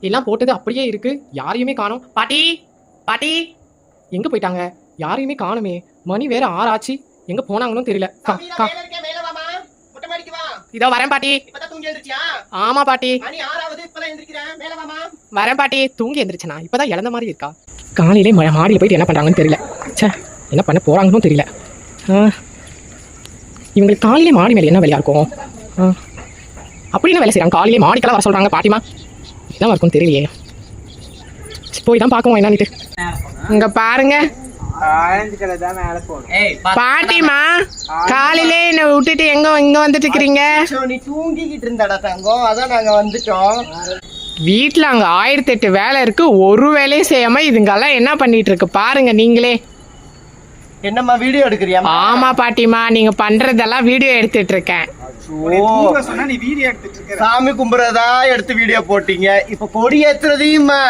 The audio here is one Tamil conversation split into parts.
எல்லாம் போட்டது அப்படியே இருக்கு. யாரையுமே காணோம். பாட்டி பாட்டி. எங்க போயிட்டாங்க? யாரையுமே காணுமே. மணி வேற ஆறாச்சு. எங்க போனாங்கன்னு தெரியல. இதோ வரேன் பாட்டி? ஆமா பாட்டி. வரேன் பாட்டி. தூங்கி எந்திரிச்சனா இப்பதான் இழந்த மாதிரி இருக்கா? காலையிலே மாடியில் போயிட்டு என்ன பண்றாங்கன்னு தெரியல. ச்சே என்ன பண்ண போறாங்கன்னு தெரியல. இவங்களுக்கு காலையிலே மாடி மேலே என்ன வேலையா இருக்கும்? ஆ, அப்படி என்ன வேலை செய்றாங்க. காலையிலே மாடிக்கெல்லாம் வர சொல்றாங்க பாட்டிமா என்ன இருக்கும் தெரியலையே. போய் தான் பார்க்குவோம் என்னன்னுட்டு. இங்க பாருங்க. பாட்டிமா காலையிலே என்ன விட்டுட்டு எங்க இங்க வந்துட்டு இருக்கிறீங்க நீ தூங்கிக்கிட்டு இருந்தடா தங்கம். அதான் நாங்க வந்துட்டோம். வீட்டில் அங்கே ஆயிரத்தி எட்டு வேலை இருக்கு ஒரு வேலையும் செய்யாம இதுங்கெல்லாம் என்ன பண்ணிட்டு இருக்கு பாருங்க நீங்களே. என்னம்மா வீடியோ எடுக்கிறியா ஆமா பாட்டிமா நீங்க பண்றதெல்லாம் வீடியோ எடுத்துட்டு இருக்கேன் சொன்னா நீ வீடியோ எடுத்துட்டு இருக்கிற சாமி கும்பிடுறதா எடுத்து வீடியோ போட்டீங்க. இப்ப கொடி ஏத்துறதையுமா?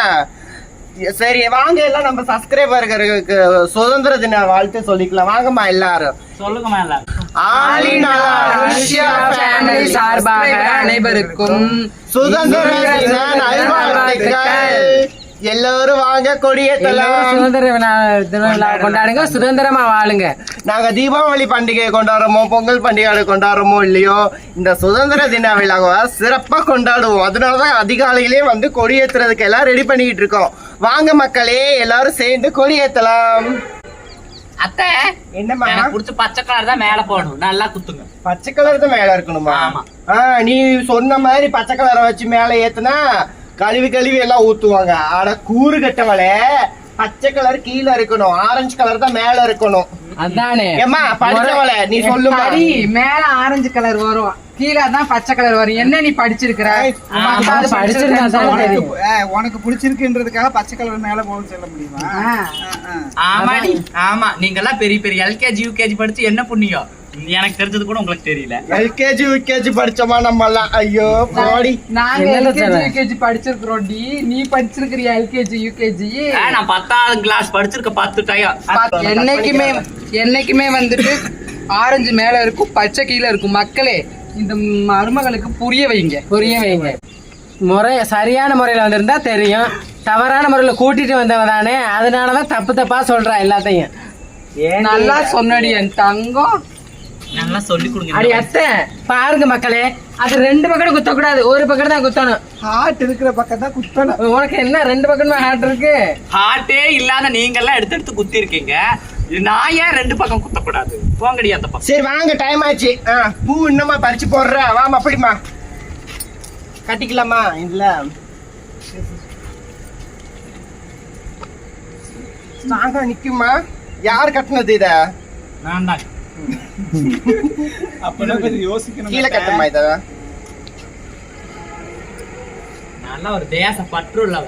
சரி வாங்க எல்லாம் நம்ம சப்ஸ்கிரைபர்களுக்கு சுதந்திர தின வாழ்த்து சொல்லிக்கலாம். வாங்கம்மா எல்லாரும். சொல்லுங்க மேல ஆலினாலா ரஷ்யா ஃபேமிலி சார்பாக அனைவருக்கும் சுதந்திர தின நல்வாழ்த்துக்கள். எல்லாரும் வாங்க கொடியேத்தலாம் சுதந்திர விழா- தின விழா கொண்டாடுங்க. சுதந்திரமா வாழுங்க. நாங்க தீபாவளி பண்டிகை கொண்டாடுறோமோ பொங்கல் பண்டிகை கொண்டாடுறோமோ இல்லையோ இந்த சுதந்திர தின விழாவை சிறப்பா கொண்டாடுவோம். அதனாலதான் அதிகாலையிலே வந்து கொடியேத்துறதுக்கு எல்லாம் ரெடி பண்ணிக்கிட்டு இருக்கோம். வாங்க மக்களே எல்லாரும் சேர்ந்து கொடியேத்தலாம் அத்தை என்னம்மா? எனக்கு பிடிச்ச பச்சை கலர் தான் மேல போடணும். நல்லா குத்துங்க. பச்சை கலர் தான் மேல இருக்கணுமா? ஆமா. நீ சொன்ன மாதிரி பச்சை கலரை வச்சு மேல ஏத்துனா கழுவி கழுவி எல்லாம் ஊத்துவாங்க. ஆட கூறு கட்டவளே. பச்சை கலர் கீழே இருக்கணும். ஆரஞ்சு கலர் தான் மேல இருக்கணும். அதானே. படிச்சவள நீ மேல ஆரஞ்சு கலர் வரும். கீழே தான் பச்சை கலர் வரும். என்ன நீ படிச்சிருக்கிற? உனக்கு பிடிச்சிருக்குன்றதுக்காக பச்சை கலர் மேல போகணும்னு சொல்ல முடியுமா. ஆமாடி. ஆமா நீங்க எல்லாம் பெரிய பெரிய எல்கேஜி யூகேஜி படிச்சு என்ன புண்ணியம்? எனக்கு தெரிஞ்சது கூட உங்களுக்கு தெரியல. எல்கேஜி யூகேஜி படிச்சோமா நம்ம எல்லாம் ஐயோ போடி. நாங்க எல்கேஜி? யூகேஜி படிச்சிருக்கிறோம் டி. நீ படிச்சிருக்கிறியா எல்கேஜி யூகேஜி நான் பத்தாவது கிளாஸ் படிச்சிருக்க பத்து டயம் என்னைக்குமே என்னைக்குமே வந்துட்டு ஆரஞ்சு மேல இருக்கும் பச்சை கீழே இருக்கும். மக்களே இந்த மருமகளுக்கு புரிய வைங்க. புரிய வைங்க. முறை சரியான முறையில் வந்திருந்தா தெரியும். தவறான முறையில் கூட்டிட்டு வந்தவ தானே. அதனால தான் தப்பு தப்பா சொல்றா எல்லாத்தையும். நல்லா சொன்னடி என் தங்கம். நல்லா சொல்லி கொடுங்க. அடி அத்தை பாருங்க மக்களே அது ரெண்டு பக்கம் குத்தக்கூடாது. ஒரு பக்கம் தான் குத்தணும். ஹார்ட் இருக்கிற பக்கம் தான் குத்தணும். உனக்கு என்ன ரெண்டு பக்கமே ஹார்ட் இருக்கு? ஹார்ட்டே இல்லாத நீங்க எல்லாம் எடுத்து எடுத்து குத்தி இருக்கீங்க நான் ஏன் ரெண்டு பக்கம் குத்தக்கூடாது? போங்கடி அந்த பக்கம். சரி வாங்க டைம் ஆச்சு. பூ இன்னமா பறிச்சு போடுற. வாமா அப்படிமா கட்டிக்கலாமா? இதுல ஸ்ட்ராங்கா நிக்குமா? யார் கட்டினது இத? நான் தான். அப்பதான் கொஞ்சம் யோசிக்கணும் கீழே கட்டமா இத நல்லா ஒரு தேச பற்று உள்ளவ.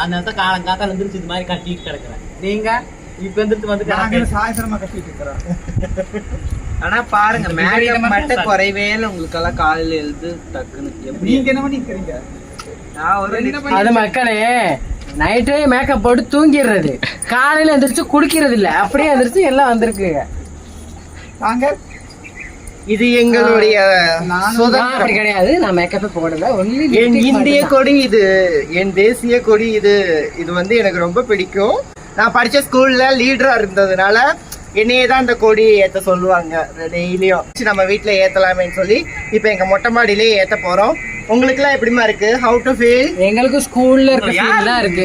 அந்த இடத்த காலம் காத்தால எந்திரிச்சு இது மாதிரி கட்டிட்டு கிடக்குறேன். நீங்க? இப்ப எந்திரிச்சு வந்து நாங்க கிடக்கு. சாயந்தரமா கட்டிட்டு இருக்கிறோம் ஆனா பாருங்க மேக்கப் மட்டும் குறைவே உங்களுக்கு எல்லாம் காலையில எழுது டக்குன்னு. நீங்க என்ன பண்ணிக்கிறீங்க நான் ஒரு அது மக்களே நைட்டே மேக்கப் போட்டு தூங்கிடுறது. காலையில எந்திரிச்சு குடிக்கிறது இல்ல அப்படியே எந்திரிச்சு எல்லாம் வந்திருக்கு நாங்க இது எங்களுடைய அப்படி கிடையாது. நான் மேக்கப்பே போடல. ஒன்லி என் இந்திய கொடி இது. என் தேசிய கொடி இது. இது வந்து எனக்கு ரொம்ப பிடிக்கும். நான் படிச்ச ஸ்கூல்ல லீடரா இருந்ததுனால என்னையே தான் இந்த கொடி ஏத்த சொல்லுவாங்க. டெய்லியும். நம்ம வீட்ல ஏத்தலாமேன்னு சொல்லி இப்போ எங்க மொட்டை மாடியிலே ஏத்த போறோம். உங்களுக்கு எல்லாம் எப்படிமா இருக்கு? ஹவு டு ஃபீல் எங்களுக்கு ஸ்கூல்ல இருக்க ஃபீல் தான் இருக்கு?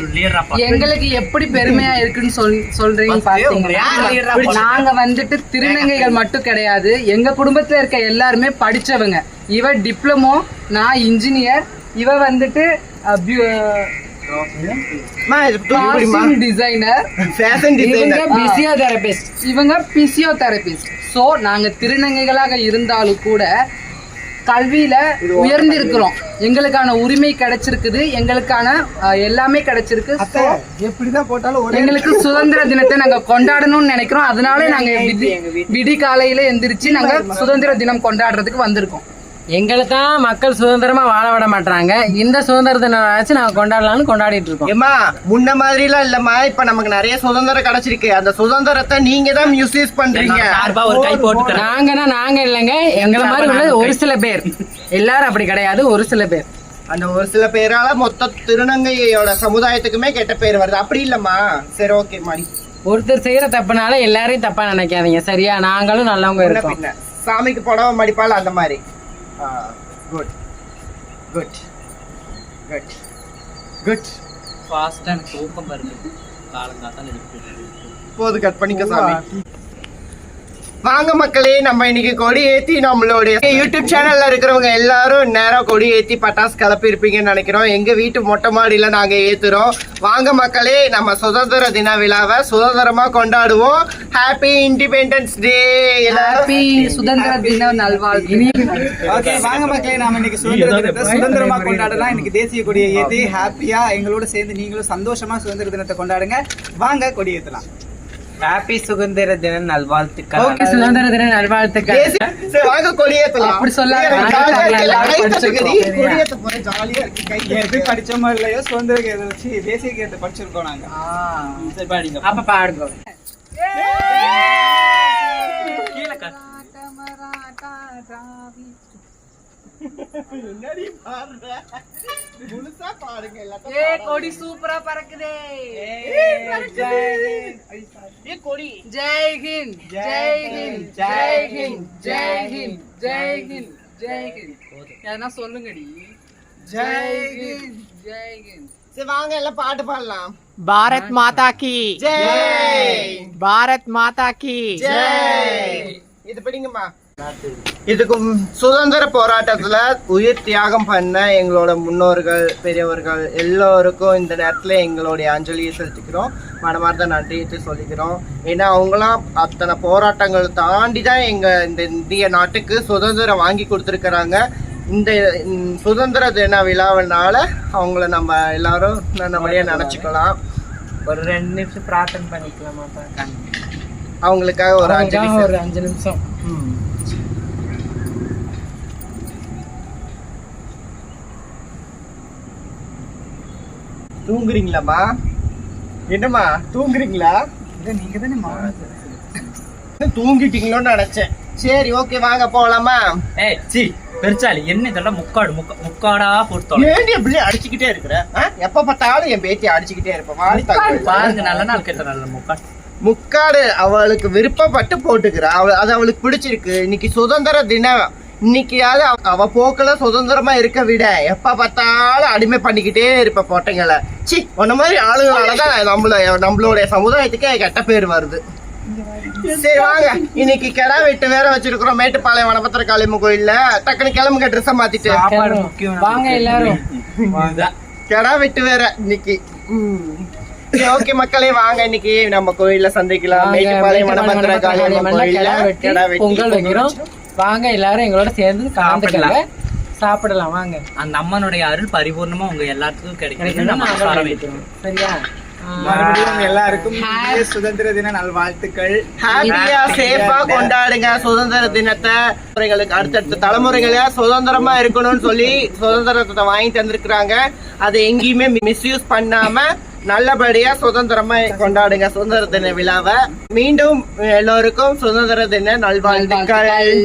எங்களுக்கு எப்படி பெருமையா இருக்குன்னு சொல் சொல்றீங்க பாத்தீங்கன்னா நாங்க வந்துட்டு திருநங்கைகள் மட்டும் கிடையாது. எங்க குடும்பத்துல இருக்க எல்லாருமே படிச்சவங்க. இவ டிப்ளமோ நான் இன்ஜினியர் இவ வந்துட்டு டிசைனர் ஃபேஷன் இவங்க டிசைனர் பிசியோதெரபிஸ்ட் இவங்க பிசியோதெரபிஸ்ட் சோ நாங்க திருநங்கைகளாக இருந்தாலும் கூட கல்வியில உயர்ந்திருக்கிறோம். எங்களுக்கான உரிமை கிடைச்சிருக்குது. எங்களுக்கான எல்லாமே கிடைச்சிருக்கு. எப்படிதான் போட்டாலும் எங்களுக்கு சுதந்திர தினத்தை நாங்க கொண்டாடணும்னு நினைக்கிறோம். அதனால நாங்க விடி காலையில எந்திரிச்சு நாங்க சுதந்திர தினம் கொண்டாடுறதுக்கு வந்திருக்கோம். எங்களை தான் மக்கள் சுதந்திரமா வாழ விட மாட்டாங்க இந்த சுதந்திர தினம் வச்சு நாங்க கொண்டாடலாம்னு கொண்டாடிட்டு இருக்கோம். ஏமா முன்ன மாதிரிலாம் இல்லம்மா. இப்ப நமக்கு நிறைய சுதந்திரம் கிடைச்சிருக்கு. அந்த சுதந்திரத்தை நீங்க தான் மிஸ்யூஸ் பண்றீங்க சார்பா ஒரு கை போட்டுக்கிறேன். நாங்கன்னா நாங்க இல்லைங்க. எங்களை மாதிரி உள்ள ஒரு சில பேர். எல்லாரும் அப்படி கிடையாது ஒரு சில பேர். அந்த ஒரு சில பேரால மொத்த திருநங்கையோட சமுதாயத்துக்குமே கெட்ட பேர் வருது. அப்படி இல்லம்மா. சரி ஓகே மாடி ஒருத்தர் செய்யற தப்புனால எல்லாரையும் தப்பா நினைக்காதீங்க. சரியா? நாங்களும் நல்லவங்க இருக்கோம். சாமிக்கு புடவை மடிப்பால் அந்த மாதிரி. குட் குட் குட் குட் ஃபாஸ்ட்டாக எனக்கு தூக்கம் வருது. காலங்காத்தால எழுப்பி போது கட் பண்ணிக்க சாமி. வாங்க மக்களே நம்ம இன்னைக்கு கொடி ஏத்தி நம்மளுடைய யூடியூப் சேனல்ல இருக்கிறவங்க எல்லாரும் நேரம் கொடி ஏத்தி பட்டாசு கிளப்பி இருப்பீங்கன்னு நினைக்கிறோம். எங்க வீட்டு மொட்டை மாடியில நாங்க ஏத்துறோம். வாங்க மக்களே நம்ம சுதந்திர தின விழாவை சுதந்திரமா கொண்டாடுவோம். ஹாப்பி இண்டிபெண்டன்ஸ் டே ஹாப்பி சுதந்திர தின நல்வாழ்வு ஓகே வாங்க மக்களே நாம இன்னைக்கு சுதந்திர தினத்தை சுதந்திரமா கொண்டாடலாம். இன்னைக்கு தேசிய கொடியை ஏத்தி ஹாப்பியா எங்களோட சேர்ந்து நீங்களும் சந்தோஷமா சுதந்திர தினத்தை கொண்டாடுங்க. வாங்க கொடி ஏத்தலாம். ஹாப்பி சுதந்திர தின நல்வாழ்த்துக்கள் ஓகே சுதந்திர தின நல்வாழ்த்துக்கள் சரி வாங்க கொடி ஏத்தலாம். அப்படி சொல்லாத. படிச்சோமோ இல்லையோ சுதந்திர கீதத்தை வச்சு தேசிய கீதத்தை படிச்சிருக்கோம் நாங்க. சரி பாடிங்க அப்ப பாடுங்க. கீழே. முன்னாடி பாடுற? முழுசா பாடுங்க ஏ எல்லாத்தையும் கொடி சூப்பரா பறக்குதே. ஏ கொடி. ஜெய் ஹிந்த் ஜெய் ஹிந்த் ஜெய் ஹிந்த் ஜெய் ஹிந்த் ஜெய் ஹிந்த் ஜெய் ஹிந்த். எதனா சொல்லுங்கடி. ஜெய் ஹிந்த் ஜெய் ஹிந்த். சரி வாங்க எல்லாம் பாட்டு பாடலாம். பாரத் மாதா கி. ஜெய். பாரத் மாதா கி. ஜெய். இது படிங்கம்மா. இதுக்கு சுதந்திர போராட்டத்துல உயிர் தியாகம் பண்ண எங்களோட முன்னோர்கள் பெரியவர்கள் எல்லோருக்கும் இந்த நேரத்துல எங்களுடைய அஞ்சலியை செலுத்திக்கிறோம். மனமார்ந்த நன்றியை சொல்லிக்கிறோம். ஏன்னா அவங்களாம் அத்தனை போராட்டங்கள் தாண்டி தான் எங்க இந்த இந்திய நாட்டுக்கு சுதந்திரம் வாங்கி கொடுத்துருக்கறாங்க. இந்த சுதந்திர தின விழாவினால அவங்கள நம்ம எல்லாரும் நல்லபடியா நினைச்சுக்கலாம். ஒரு ரெண்டு நிமிஷம் பிரார்த்தனை பண்ணிக்கலாமா அவங்களுக்காக ஒரு அவங்களுக்காக ஒரு அஞ்சு நிமிஷம். தூங்குறீங்களாம்மா? என்னம்மா தூங்குறீங்களா? இதை நீங்க தானே தூங்கிட்டீங்களோன்னு நினைச்சேன். சரி ஓகே வாங்க போலாமா ஏய் சி பெருச்சாலி என்ன இதெல்லாம் முக்காடு முக்கா முக்காடா போட்டு ஏண்டி அப்படி அடிச்சுக்கிட்டே இருக்கிற? எப்ப பார்த்தாலும் என் பேத்தி அடிச்சுக்கிட்டே இருப்பேன். பாருங்க நல்ல நாள் கெட்ட நல்ல முக்காடு. முக்காடு அவளுக்கு விருப்பப்பட்டு போட்டுக்கிறா. அவ அது அவளுக்கு பிடிச்சிருக்கு. இன்னைக்கு சுதந்திர தினம். இன்னைக்காவது அவ- அவ போக்குல சுதந்திரமா இருக்க விட. எப்ப பார்த்தாலும் அடிமை பண்ணிக்கிட்டே இருப்ப பொட்டைங்களை. சி உன்ன மாதிரி ஆளுங்களாலதான் நம்மள நம்மளுடைய சமுதாயத்துக்கே கெட்ட பேர் வருது. சரி வாங்க. இன்னைக்கு கிடா வெட்டு வேற வச்சிருக்கிறோம். மேட்டுப்பாளையம் வனபத்திர காளியம்மன் கோயில்ல. டக்குனு கிளம்புங்க ட்ரெஸ்ஸை மாத்திட்டு. வாங்க எல்லாரும். கிடா வெட்டு வேற இன்னைக்கு. ஓகே மக்களே வாங்க. இன்னைக்கு நம்ம கோயில்ல சந்திக்கலாம். மேட்டுப்பாளையம் வனபத்திர காளியம்மன் கோயில்ல கிடா வெட்டி, பொங்கல் வைக்கிறோம் வாங்க எல்லாரும் எங்களோட சேர்ந்து கலந்துக்கங்க. சாப்பிடலாம் வாங்க. அந்த அம்மனுடைய அருள் பரிபூர்ணமா உங்க எல்லாத்துக்கும் கிடைக்கும். சரியா? மறுபடியும் எல்லாருக்கும் சுதந்திர தின நல்வாழ்த்துக்கள். ஹாப்பியா சேஃபா கொண்டாடுங்க சுதந்திர தினத்தை. அடுத்தடுத்த தலைமுறைகள சுதந்திரமா இருக்கணும்னு சொல்லி சுதந்திரத்தை வாங்கி தந்திருக்கிறாங்க அதை எங்கேயுமே மிஸ்யூஸ் பண்ணாம நல்லபடியா சுதந்திரமா கொண்டாடுங்க சுதந்திர தின விழாவை. மீண்டும் எல்லோருக்கும் சுதந்திர தின நல்வாழ்த்துக்கள்.